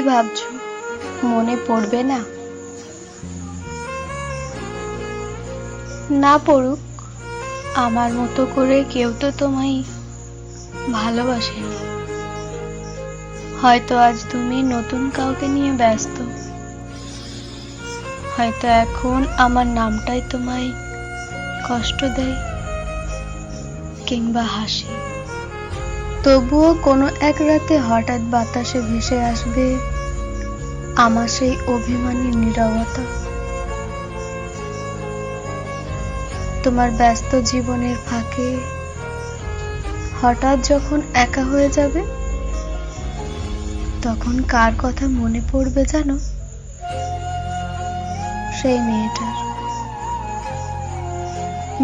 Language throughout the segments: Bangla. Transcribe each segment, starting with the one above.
ভাবছ? মনে পড়বে না? না পড়ুক, আমার মতো করে কেউ তো তোমায় ভালোবাসেনি হয়তো আজ তুমি নতুন কাউকে নিয়ে ব্যস্ত। হয়তো এখন আমার নামটাই তোমায় কষ্ট দেয় কিংবা হাসি। তবুও কোনো এক রাতে হঠাৎ বাতাসে ভেসে আসবে আমার সেই অভিমানী নীরবতা। তোমার ব্যস্ত জীবনের ফাঁকে হঠাৎ যখন একা হয়ে যাবে, তখন কার কথা মনে পড়বে জানো? সেই মেয়েটার।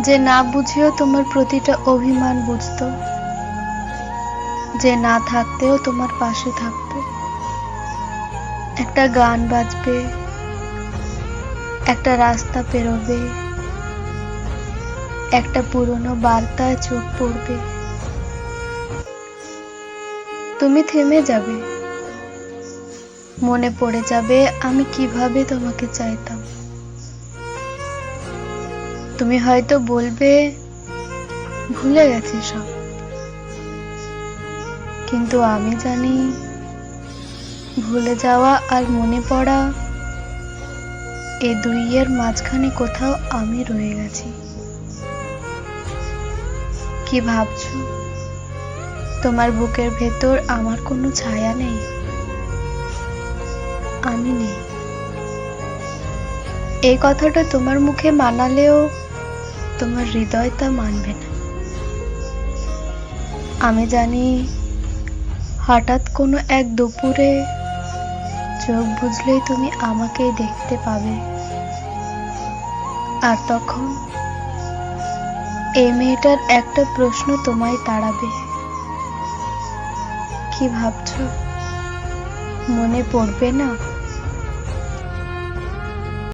যে না বুঝেও তোমার প্রতিটা অভিমান বুঝতো। যে না থাকতেও তোমার পাশে থাকতো। একটা গান বাজবে, একটা রাস্তা পেরোবে, একটা পুরনো বার্তায় চোখ পড়বে। তুমি থেমে যাবে, মনে পড়ে যাবে আমি কীভাবে তোমাকে চাইতাম। তুমি হয়তো বলবে, ভুলে গেছি সব। কিন্তু আমি জানি ভুলে যাওয়া আর মনে পড়া এ দুইয়ের মাঝখানে কোথাও আমি রয়ে গেছি। কি ভাবছ? তোমার বুকের ভেতর আমার কোনো ছায়া নেই? আমি নেই। এই কথাটা তোমার মুখে মানালেও তোমার হৃদয় তা মানবে না। আমি জানি হঠাৎ কোনো এক দুপুরে চোখ বুঝলেই তুমি আমাকেই দেখতে পাবে। আর তখন এই মেয়েটার একটা প্রশ্ন তোমায় তাড়াবে। কি ভাবছ? মনে পড়বে না?